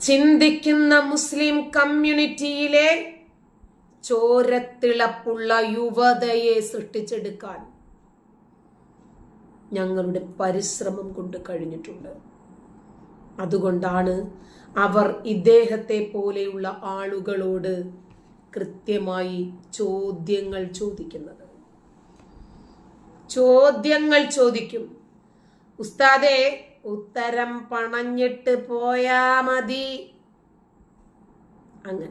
ചിന്തിക്കുന്ന മുസ്ലിം കമ്മ്യൂണിറ്റിയിലെ ചോരത്തിളപ്പുള്ള യുവതയെ സൃഷ്ടിച്ചെടുക്കാൻ ഞങ്ങളുടെ പരിശ്രമം കൊണ്ട് കഴിഞ്ഞിട്ടുണ്ട്. അതുകൊണ്ടാണ് അവർ ഇദ്ദേഹത്തെ പോലെയുള്ള ആളുകളോട് കൃത്യമായി ചോദ്യങ്ങൾ ചോദിക്കുന്നത്. ചോദ്യങ്ങൾ ചോദിക്കും. ഉസ്താദെ ഉത്തരം പണഞ്ഞിട്ട് പോയാ മതി. അങ്ങനെ.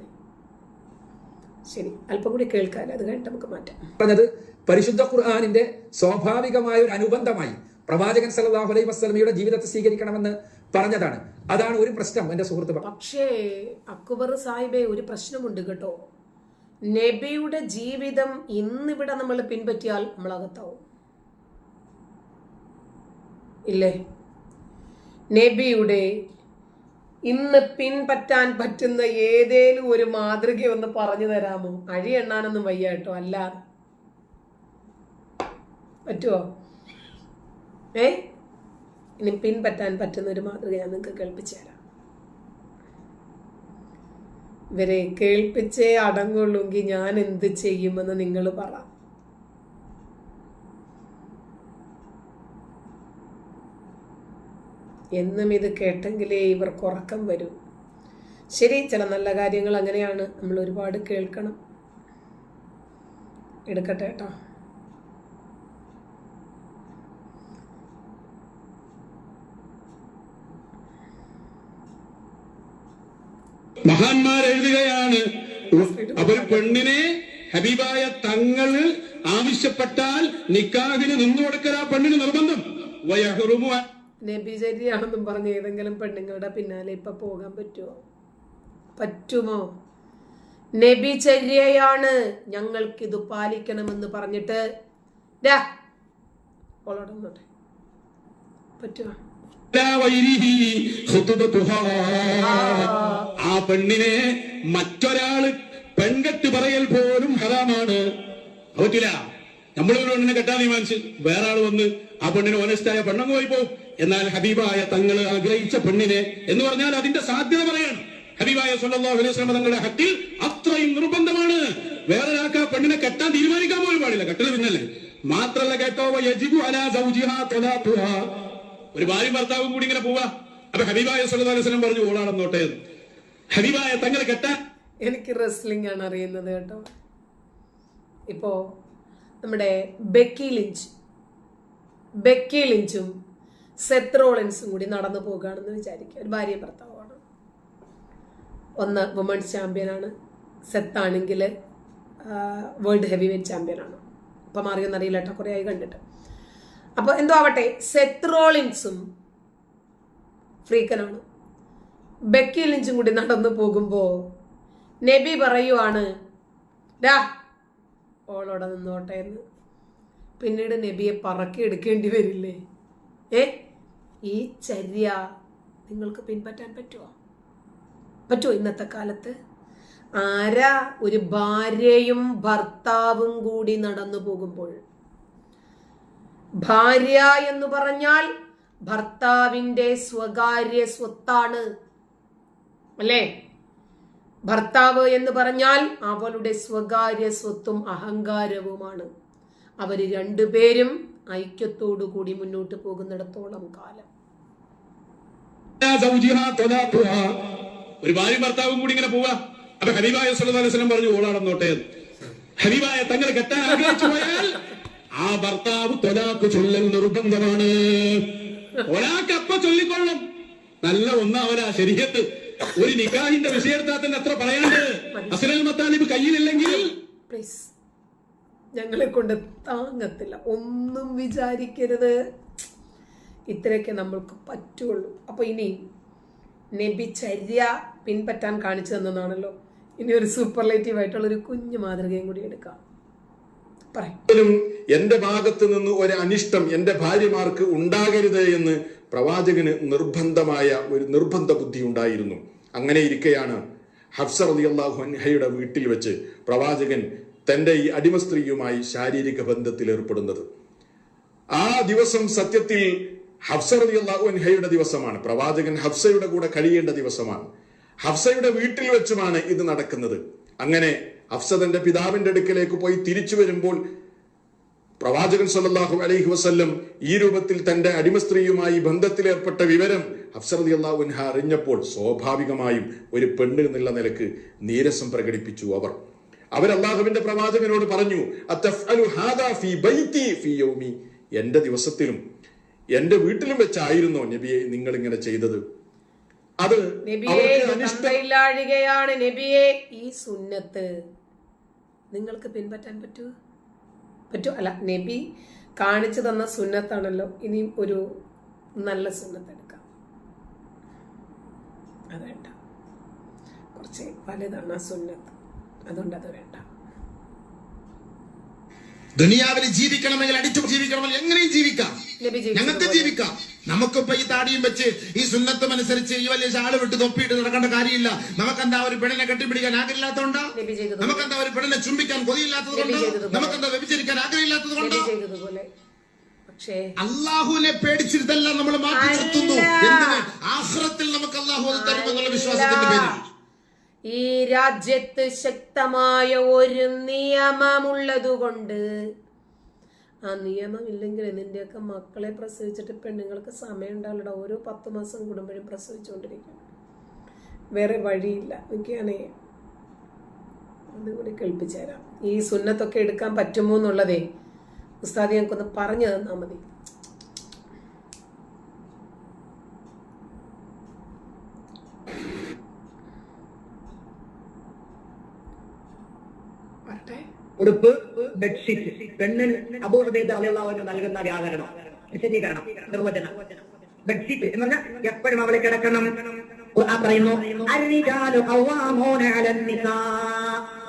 ശരി അല്പം കൂടി കേൾക്കാല്ലോ അത് കഴിഞ്ഞിട്ട് നമുക്ക് മാറ്റാം. പറഞ്ഞത് പരിശുദ്ധ ഖുർആാനിന്റെ സ്വാഭാവികമായ ഒരു അനുബന്ധമായി പ്രവാചകൻ സല്ലല്ലാഹു അലൈഹി വസല്ലമയുടെ ജീവിതത്തെ സ്വീകരിക്കണമെന്ന് പറഞ്ഞതാണ്. അതാണ് ഒരു പ്രശ്നം എന്റെ സുഹൃത്ത് പക്ഷേ അക്ബർ സാഹിബെ ഒരു പ്രശ്നമുണ്ട് കേട്ടോ. നബിയുടെ ജീവിതം ഇന്നിവിടെ നമ്മൾ പിൻപറ്റിയാൽ നമ്മൾ അകത്താവും ഇല്ലേ? നബിയുടെ ഇന്ന് പിൻപറ്റാൻ പറ്റുന്ന ഏതേലും ഒരു മാതൃക ഒന്ന് പറഞ്ഞു തരാമോ? അഴി എണ്ണാനൊന്നും വയ്യ കേട്ടോ അല്ല. പറ്റുമോ ഏ? ഇനി പിൻപറ്റാൻ പറ്റുന്ന ഒരു മാതൃക ഞാൻ നിങ്ങൾക്ക് കേൾപ്പിച്ചു തരാം. ഇവരെ കേൾപ്പിച്ചേ അടങ്ങുള്ളൂങ്കിൽ ഞാൻ എന്ത് ചെയ്യുമെന്ന് നിങ്ങൾ പറ. എന്നും ഇത് കേട്ടെങ്കിലേ ഇവർക്ക് ഉറക്കം വരൂ. ശരി ചില നല്ല കാര്യങ്ങൾ അങ്ങനെയാണ്. നമ്മൾ ഒരുപാട് കേൾക്കണം. എടുക്കട്ടെ കേട്ടോ. മഹാന്മാർ എഴുതുകയാണ് അവർ പെണ്ണിനെ ഹബീബായ തങ്ങൾ ആവശ്യപ്പെട്ടാൽ നിക്കാഹിന് നിന്നു കൊടുക്കൽ ആ പെണ്ണിന് നിർബന്ധം. വയഹറുമു നബിചര്യയാണെന്നും പറഞ്ഞ് ഏതെങ്കിലും പെണ്ണുങ്ങളുടെ പിന്നാലെ ഇപ്പൊ പോകാൻ പറ്റുമോ പറ്റുമോ? നബിചര്യയാണ് ഞങ്ങൾക്കിത് പാലിക്കണമെന്ന് പറഞ്ഞിട്ട്. ഡാ ഓളോടെ നിന്നോട്ടെ. പറ്റുമോ. ആ. പെണ്ണിനെ മറ്റൊരാൾ പെൺകെട്ട് പറയൽ പോലും ഹറാമാണ്. പറ്റില്ല നമ്മളൊരു പെണ്ണിനെ കെട്ടാൻ തീരുമാനിച്ച്. വേറെ ആൾ വന്ന് ആ പെണ്ണിന് ഓനസ്റ്റായ പെണ്ണങ്ങ് പോയി പോകും എന്നാൽ ഹബീബായ തങ്ങൾ ആഗ്രഹിച്ച പെണ്ണിനെ എന്ന് പറഞ്ഞാൽ അതിന്റെ സാധ്യത പറയാണ്. ഹബീബായ സല്ലല്ലാഹു അലൈഹി തങ്ങളുടെ ഹക്കിൽ അത്രയും നിർബന്ധമാണ്. വേറെ ഒരാൾക്ക് ആ പെണ്ണിനെ കെട്ടാൻ തീരുമാനിക്കാൻ പോലും പാടില്ല. കെട്ടത് പിന്നല്ലേ? മാത്രല്ല കേട്ടോ ഒരു ഭാര്യ ഭർത്താവും കൂടി ഇങ്ങനെ പോവാ. അപ്പൊ ഹബീബായ സല്ലല്ലാഹു അലൈഹി വസല്ലം പറഞ്ഞു ഓളാണെന്നോട്ടെ. ഹബീബായ തങ്ങളെ കെട്ടാൻ എനിക്ക് റെസ്ലിംഗ് ആണ് അറിയുന്നത് കേട്ടോ. ഇപ്പോ നമ്മുടെ ബെക്കി ലിഞ്ച് ബെക്കി ലിഞ്ചും സെത്ത് കൂടി നടന്നു പോകുകയാണെന്ന് വിചാരിക്കുക. ഒരു ഭാര്യ ഭർത്താവാണ്. ഒന്ന് വുമൺസ് ചാമ്പ്യനാണ് സെത്താണെങ്കിൽ വേൾഡ് ഹെവി വെയിറ്റ് ചാമ്പ്യനാണ് ഇപ്പം മാറിയൊന്നും അറിയില്ല കേട്ടോ കുറേ ആയി കണ്ടിട്ട്. അപ്പോൾ എന്തോ ആവട്ടെ സെത്ത് റോളിൻസും ഫ്രീക്കനാണ്. ബെക്കി ലിഞ്ചും കൂടി നടന്നു പോകുമ്പോൾ നബി പറയുവാണ് ഡാ ഓളോടെ നിന്നോട്ടെ എന്ന്. പിന്നീട് നബിയെ പറക്കി എടുക്കേണ്ടി വരില്ലേ? ഏ? ഈ ചര്യ നിങ്ങൾക്ക് പിൻപറ്റാൻ പറ്റുമോ പറ്റുമോ ഇന്നത്തെ കാലത്ത്? ആരാ ഒരു ഭാര്യയും ഭർത്താവും കൂടി നടന്നു പോകുമ്പോൾ? ഭാര്യ എന്ന് പറഞ്ഞാൽ ഭർത്താവിന്റെ സ്വകാര്യ സ്വത്താണ്. അല്ലേ? ഭർത്താവ് എന്ന് പറഞ്ഞാൽ അവളുടെ സ്വകാര്യ സ്വത്തും അഹങ്കാരവുമാണ്. അവർ രണ്ടുപേരും ഐക്യത്തോടു കൂടി മുന്നോട്ട് പോകുന്നിടത്തോളം കാലം. ഒരു ഭാര്യ ഭർത്താവും കൂടി ഇങ്ങനെ പോവാ. അപ്പൊ ഹബീബായ അലൈഹി പറഞ്ഞു ഓളാടന്നോട്ടെ. ഹബീബായ തങ്ങളെ കെട്ടാൻ ആഗ്രഹിച്ചു പോയാൽ ആ ഭർത്താവ് തൊലാക്ക് ചൊല്ലൽ നിർബന്ധമാണ്. ഒരാൾക്ക് അപ്പ ചൊല്ലിക്കൊള്ളും. നല്ല ഒന്നാവനാ ശരീരത്ത്. ഒരു നിക്കാഹിന്റെ വിഷയത്താൽ തന്നെ എത്ര പറയാണ്ട്. അസലൽ മത്താലിബ് കയ്യിലില്ലെങ്കിൽ പ്ലീസ് ഞങ്ങളെ കൊണ്ട് താങ്ങത്തില്ല. ഒന്നും വിചാരിക്കരുത്. ഇത്രയൊക്കെ നമ്മൾക്ക് പറ്റുള്ളൂ. അപ്പൊ ഇനി നബിചര്യ പിൻപറ്റാൻ കാണിച്ചു തന്നതാണല്ലോ ഇനി ഒരു സൂപ്പർലേറ്റീവ് ആയിട്ടുള്ള ഒരു കുഞ്ഞു മാതൃകയും കൂടി എടുക്കാം. പറയും. എന്റെ ഭാഗത്ത് നിന്ന് ഒരു അനിഷ്ടം എന്റെ ഭാര്യമാർക്ക് ഉണ്ടാകരുത് എന്ന് പ്രവാചകന് നിർബന്ധമായ ഒരു നിർബന്ധ ബുദ്ധി ഉണ്ടായിരുന്നു. അങ്ങനെ ഇരിക്കെയാണ് ഹഫ്സർ അലി അള്ളാഹു അൻഹയുടെ വീട്ടിൽ വെച്ച് പ്രവാചകൻ തന്റെ ഈ അടിമ സ്ത്രീയുമായി ശാരീരിക ബന്ധത്തിൽ ഏർപ്പെടുന്നത്. ആ ദിവസം സത്യത്തിൽ ഹഫ്സർ അലി അള്ളാഹു അൻഹയുടെ ദിവസമാണ്. പ്രവാചകൻ ഹഫ്സയുടെ കൂടെ കഴിയേണ്ട ദിവസമാണ്. ഹഫ്സയുടെ വീട്ടിൽ വെച്ചുമാണ് ഇത് നടക്കുന്നത്. അങ്ങനെ ഹഫ്സ തന്റെ പിതാവിന്റെ അടുക്കലേക്ക് പോയി തിരിച്ചു വരുമ്പോൾ പ്രവാചകൻ സല്ലാഹു അലൈഹി വസ്ല്ലം ഈ രൂപത്തിൽ തന്റെ അടിമ സ്ത്രീയുമായി ബന്ധത്തിലേർപ്പെട്ട വിവരം ഹഫ്സർ അള്ളാഹു അൻഹ അറിഞ്ഞപ്പോൾ സ്വാഭാവികമായും ഒരു പെണ്ണ് എന്നുള്ള നിലയ്ക്ക് നീരസം പ്രകടിപ്പിച്ചു അവർ. അവർ അള്ളാഹുവിന്റെ പ്രവാചകനോട് പറഞ്ഞു "അത്തഫ്അലു ഹാദാ ഫീ ബൈത്തി ഫീ യൗമി. എന്റെ ദിവസത്തിലും എന്റെ വീട്ടിലും വെച്ചായിരുന്നോ നബിയെ നിങ്ങൾ ഇങ്ങനെ ചെയ്തത്? അത് തന്തയില്ലാഴികയാണ് നബിയെ. ഈ സുന്നത്ത് നിങ്ങൾക്ക് പിൻപറ്റാൻ പറ്റുമോ പറ്റൂ. അല്ല നബി കാണിച്ചു തന്ന സുന്നത്താണല്ലോ. ഇനിയും ഒരു നല്ല സുന്നത്ത് എടുക്കാം. അത് വേണ്ട. കുറച്ച് വലുതാണ് ആ സുന്നത്ത്. അതുകൊണ്ട് അത് വേണ്ട. ദുനിയാവിൽ ജീവിക്കണമെങ്കിൽ അടിച്ചു ജീവിക്കണമെങ്കിൽ എങ്ങനെയും ജീവിക്കാം. ഞങ്ങൾക്ക് ജീവിക്കാം. നമുക്കിപ്പോ ഈ താടിയും വെച്ച് ഈ സുന്നത്തും അനുസരിച്ച് ഈ വലിയ ഷാൾ വിട്ട് തൊപ്പിയിട്ട് നടക്കേണ്ട കാര്യമില്ല. നമുക്കെന്താ ഒരു പെണ്ണിനെ കെട്ടിപ്പിടിക്കാൻ ആഗ്രഹമില്ലാത്തതുകൊണ്ടോ? നബി എന്താ നമുക്കെന്താ ഒരു പെണ്ണിനെ ചുംബിക്കാൻ കൊതിയില്ലാത്തത് കൊണ്ടോ ചെയ്തതുപോലെ. നമുക്കെന്താ വ്യഭിചരിക്കാൻ ആഗ്രഹമില്ലാത്തത് കൊണ്ടോ അള്ളാഹുവിനെ പേടിച്ചിരുത്തല്ല നമ്മൾ മാറ്റി നിർത്തുന്നു. എന്തിന്? ആഹ്റത്തിൽ നമുക്ക് അള്ളാഹു അത് തരുമെന്നുള്ള വിശ്വാസത്തിന്റെ പേരിൽ. ഈ രാജ്യത്ത് ശക്തമായ ഒരു നിയമമുള്ളതുകൊണ്ട് ആ നിയമം ഇല്ലെങ്കിൽ നിന്റെയൊക്കെ മക്കളെ പ്രസവിച്ചിട്ട് പെണ്ണുങ്ങൾക്ക് സമയം ഉണ്ടാവില്ല ഓരോ പത്ത് മാസം കൂടുമ്പോഴും പ്രസവിച്ചുകൊണ്ടിരിക്കും. വേറെ വഴിയില്ല. എനിക്കാണേ അതും കൂടി കേൾപ്പിച്ചു തരാം ഈ സുന്നത്തൊക്കെ എടുക്കാൻ പറ്റുമോ എന്നുള്ളതേ ഉസ്താദി ഞങ്ങൾക്കൊന്ന് പറഞ്ഞു തന്നാൽ മതി. ഉടുപ്പ് ബെഡ്ഷീറ്റ് പെണ്ണിൽ അപൂർവതയുടെ അള്ളാഹുവിന് നൽകുന്ന വ്യാകരണം വിശദീകരണം നിർവചനം. ബെഡ്ഷീറ്റ് എന്ന് പറഞ്ഞാൽ എപ്പോഴും അവളെ കിടക്കണം. പറയുന്നു.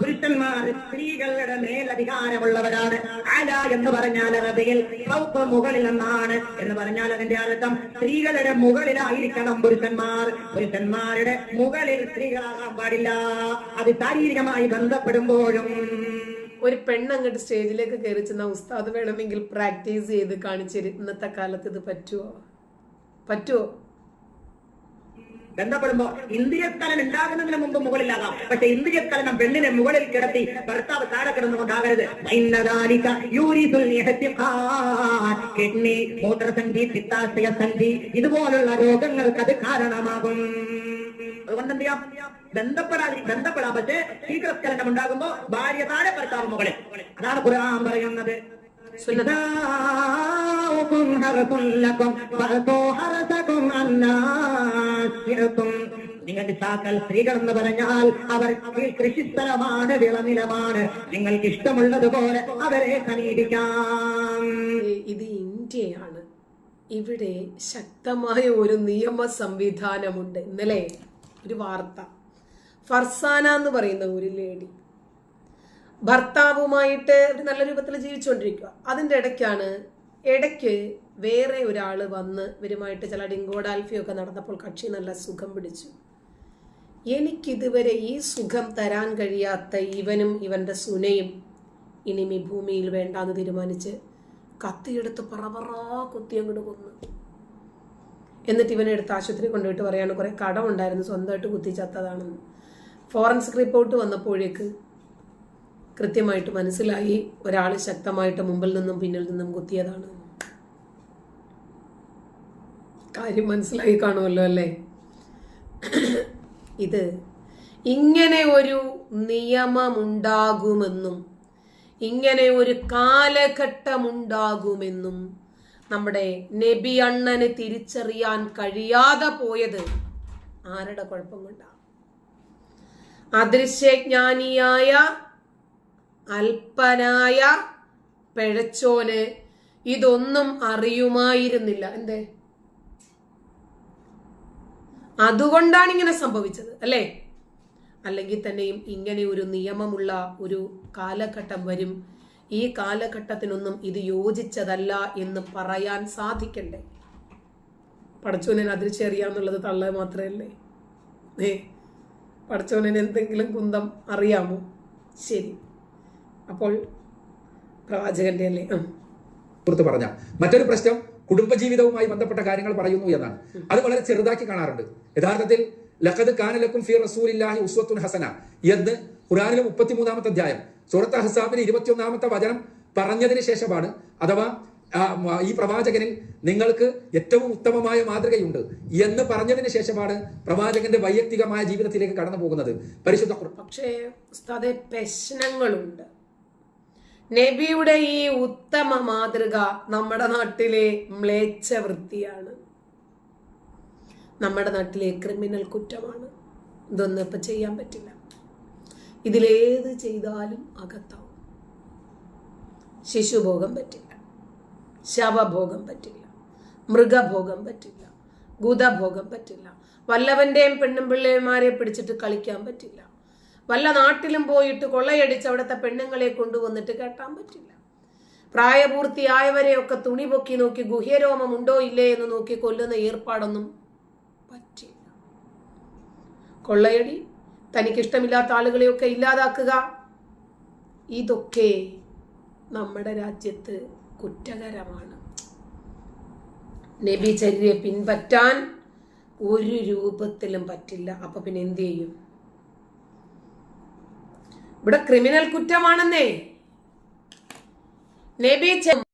പുരുഷന്മാർ സ്ത്രീകളുടെ മേൽ അധികാരമുള്ളവരാണ് അല എന്ന് പറഞ്ഞാൽ അറബിയിൽ മുകളിൽ എന്നാണ് എന്ന് പറഞ്ഞാൽ അതിന്റെ അർത്ഥം സ്ത്രീകളുടെ മുകളിലായിരിക്കണം പുരുഷന്മാർ. പുരുഷന്മാരുടെ മുകളിൽ സ്ത്രീകളാകാൻ പാടില്ല. അത് ശാരീരികമായി ബന്ധപ്പെടുമ്പോഴും ഒരു പെണ്ണങ്ങോട്ട് സ്റ്റേജിലേക്ക് കയറി ചെന്ന ഉസ്താദ് വേണമെങ്കിൽ പ്രാക്ടീസ് ചെയ്ത് കാണിച്ചു ഇന്നത്തെ കാലത്ത് ഇത് പറ്റുമോ പറ്റുമോ ബന്ധപ്പെടുമ്പോ ഇന്ദ്രിയസ്തലം ഉണ്ടാകുന്നതിന് മുമ്പ് മുകളിലാകാം. പക്ഷെ ഇന്ദ്രിയസ്തലനം പെണ്ണിനെ മുകളിൽ കിടത്തി ഭർത്താവ് താഴെ കിടന്നുകൊണ്ടാകരുത്. പിത്താശയ ഇതുപോലുള്ള രോഗങ്ങൾക്ക് അത് കാരണമാകും. അതുകൊണ്ട് എന്ത് ബന്ധപ്പെടാതെ ബന്ധപ്പെടാൻ പക്ഷേ ശീഘ്രസ്ഖലനം ഉണ്ടാകുമ്പോ ഭാര്യ താഴെ ഭർത്താവ് മുകളിൽ. അതാണ് ഖുർആൻ പറയുന്നത്. നിങ്ങൾ സാക്കൽ സ്ത്രീകൾ എന്ന് പറഞ്ഞാൽ അവർ കൃഷിസ്ഥലമാണ് വിളനിലമാണ്. നിങ്ങൾക്ക് ഇഷ്ടമുള്ളതുപോലെ അവരെ സമീപിക്കാം. ഇത് ഇന്ത്യയാണ്. ഇവിടെ ശക്തമായ ഒരു നിയമ സംവിധാനമുണ്ട് ഇന്നലെ ഒരു വാർത്ത. ഫർസാന എന്ന് പറയുന്ന ഒരു ലേഡി. ഭർത്താവുമായിട്ട് ഒരു നല്ല രൂപത്തിൽ ജീവിച്ചുകൊണ്ടിരിക്കുക. അതിന്റെ ഇടയ്ക്കാണ് ഇടയ്ക്ക് വേറെ ഒരാൾ വന്ന് ഇവരുമായിട്ട് ചില ഡിങ്കോഡാൽഫിയൊക്കെ നടന്നപ്പോൾ കക്ഷി നല്ല സുഖം പിടിച്ചു. എനിക്കിതുവരെ ഈ സുഖം തരാൻ കഴിയാത്ത ഇവനും ഇവന്റെ സുനയും ഇനിയും ഈ ഭൂമിയിൽ വേണ്ടാന്ന് തീരുമാനിച്ച് കത്തിയെടുത്ത് പറവറാ കുത്തി അങ്ങോട്ട് കൊന്നു. എന്നിട്ട് ഇവനെ എടുത്ത് ആശുപത്രി കൊണ്ടുപോയിട്ട് പറയാണ് കുറെ കടമുണ്ടായിരുന്നു സ്വന്തമായിട്ട് കുത്തി ചത്തതാണെന്ന്. ഫോറൻസിക് റിപ്പോർട്ട് വന്നപ്പോഴേക്ക് കൃത്യമായിട്ട് മനസ്സിലായി. ഒരാൾ ശക്തമായിട്ട് മുമ്പിൽ നിന്നും പിന്നിൽ നിന്നും കുത്തിയതാണ്. കാര്യം മനസ്സിലായി കാണുമല്ലോ അല്ലേ? ഇത് ഇങ്ങനെ ഒരു നിയമമുണ്ടാകുമെന്നും ഇങ്ങനെ ഒരു കാലഘട്ടമുണ്ടാകുമെന്നും നമ്മുടെ നബി അണ്ണന് തിരിച്ചറിയാൻ കഴിയാതെ പോയത് ആരുടെ കുഴപ്പം കൊണ്ടാണ് അദൃശ്യജ്ഞാനിയായ അല്പനായ പിഴച്ചോന് ഇതൊന്നും അറിയുമായിരുന്നില്ല. എന്തേ? അതുകൊണ്ടാണ് ഇങ്ങനെ സംഭവിച്ചത് അല്ലേ? അല്ലെങ്കിൽ തന്നെയും ഇങ്ങനെ ഒരു നിയമമുള്ള ഒരു കാലഘട്ടം വരും. ഈ കാലഘട്ടത്തിനൊന്നും ഇത് യോജിച്ചതല്ല എന്ന് പറയാൻ സാധിക്കണ്ടേ? പടച്ചോനെ അതിരിച്ചറിയാന്നുള്ളത് തള്ള മാത്രമല്ലേ? ഏ? പടച്ചോനെ എന്തെങ്കിലും കുന്തം അറിയാമോ? ശരി. അപ്പോൾ പ്രവാചകന്റെ അല്ലേ? കുറിച്ച് സുഹൃത്ത് പറഞ്ഞ മറ്റൊരു പ്രശ്നം കുടുംബജീവിതവുമായി ബന്ധപ്പെട്ട കാര്യങ്ങൾ പറയുന്നു എന്നാണ്. അത് വളരെ ചെറുതാക്കി കാണാറുണ്ട്. യഥാർത്ഥത്തിൽ ലഖദ് കാനലക്കും ഫി റസൂലില്ലാഹി ഉസ്വത്തുൻ ഹസന എന്ന് ഖുറാനിലെ മുപ്പത്തിമൂന്നാമത്തെ അധ്യായം സൂറത്ത് ഹസാബിന് ഇരുപത്തിയൊന്നാമത്തെ വചനം പറഞ്ഞതിന് ശേഷമാണ് അഥവാ ഈ പ്രവാചകനിൽ നിങ്ങൾക്ക് ഏറ്റവും ഉത്തമമായ മാതൃകയുണ്ട് എന്ന് പറഞ്ഞതിന് ശേഷമാണ് പ്രവാചകന്റെ വൈയക്തികമായ ജീവിതത്തിലേക്ക് കടന്നു പോകുന്നത്. പരിശുദ്ധ പക്ഷേ പ്രശ്നങ്ങളുണ്ട്. നബിയുടെ ഈ ഉത്തമ മാതൃക നമ്മുടെ നാട്ടിലെ മ്ലേച്ഛ വൃത്തിയാണ് നമ്മുടെ നാട്ടിലെ ക്രിമിനൽ കുറ്റമാണ്. ഇതൊന്നും ഇപ്പം ചെയ്യാൻ പറ്റില്ല. ഇതിലേത് ചെയ്താലും അകത്താവും. ശിശുഭോഗം പറ്റില്ല ശവഭോഗം പറ്റില്ല മൃഗഭോഗം പറ്റില്ല ഗുതഭോഗം പറ്റില്ല. വല്ലവന്റെയും പെണ്ണും പിള്ളേമാരെ പിടിച്ചിട്ട് കളിക്കാൻ പറ്റില്ല. വല്ല നാട്ടിലും പോയിട്ട് കൊള്ളയടിച്ച് അവിടുത്തെ പെണ്ണുങ്ങളെ കൊണ്ടുവന്നിട്ട് കെട്ടാൻ പറ്റില്ല. പ്രായപൂർത്തിയായവരെയൊക്കെ തുണി പൊക്കി നോക്കി ഗുഹ്യരോമം ഉണ്ടോ ഇല്ലേ എന്ന് നോക്കി കൊല്ലുന്ന ഏർപ്പാടൊന്നും പറ്റില്ല. കൊള്ളയടി തനിക്കിഷ്ടമില്ലാത്ത ആളുകളെയൊക്കെ ഇല്ലാതാക്കുക ഇതൊക്കെ നമ്മുടെ രാജ്യത്ത് കുറ്റകരമാണ്. നബിചര്യയെ പിൻപറ്റാൻ ഒരു രൂപത്തിലും പറ്റില്ല. അപ്പൊ പിന്നെ എന്ത് ചെയ്യും? ഇവിടെ ക്രിമിനൽ കുറ്റമാണെന്നേ. നബി